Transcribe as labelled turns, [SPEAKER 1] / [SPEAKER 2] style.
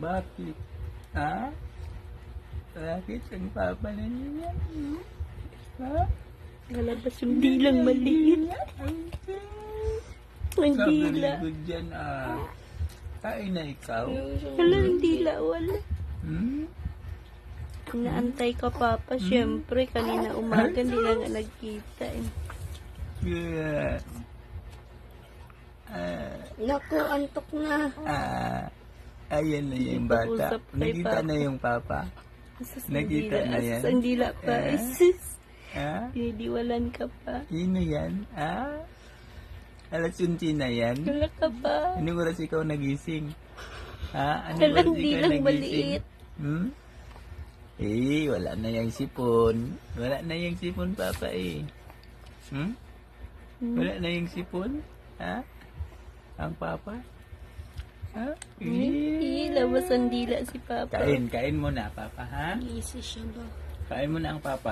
[SPEAKER 1] Bakit? Ha? Bakit ang papa na niya? Ha?
[SPEAKER 2] Lalabas yung dilang maliit. Ang dila.
[SPEAKER 1] good dyan, ah. Kain na ikaw.
[SPEAKER 2] Wala, ang dila. Wala.
[SPEAKER 1] Hmm?
[SPEAKER 2] Inaantay ka, Papa. Siyempre, kanina umaga, hindi na nga nagkita eh.
[SPEAKER 1] Good. Ah,
[SPEAKER 2] Naku, antok na.
[SPEAKER 1] ah, ayan na yung bata.
[SPEAKER 2] Usap kay
[SPEAKER 1] Nakita
[SPEAKER 2] Papa.
[SPEAKER 1] na yung papa.
[SPEAKER 2] Asas
[SPEAKER 1] Nakita na yan?
[SPEAKER 2] Asas ang dila pa. Isis.
[SPEAKER 1] Ha?
[SPEAKER 2] Dinidiwalan ka pa.
[SPEAKER 1] Sino yan? Ha? Alas 11 na yan?
[SPEAKER 2] Wala ka pa.
[SPEAKER 1] Anong oras ikaw nagising? Ha? Anong
[SPEAKER 2] Walang
[SPEAKER 1] oras ikaw nagising?
[SPEAKER 2] maliit.
[SPEAKER 1] Hmm? Eh, wala na yung sipon. Wala na yung sipon, Papa eh. Hmm? Wala na yung sipon? Ha? Ang Papa? Ha?
[SPEAKER 2] Eh, labas ang dila si Papa.
[SPEAKER 1] Kain, kain mo na, Papa, ha?
[SPEAKER 2] Isis siya ba?
[SPEAKER 1] Kain mo na ang Papa.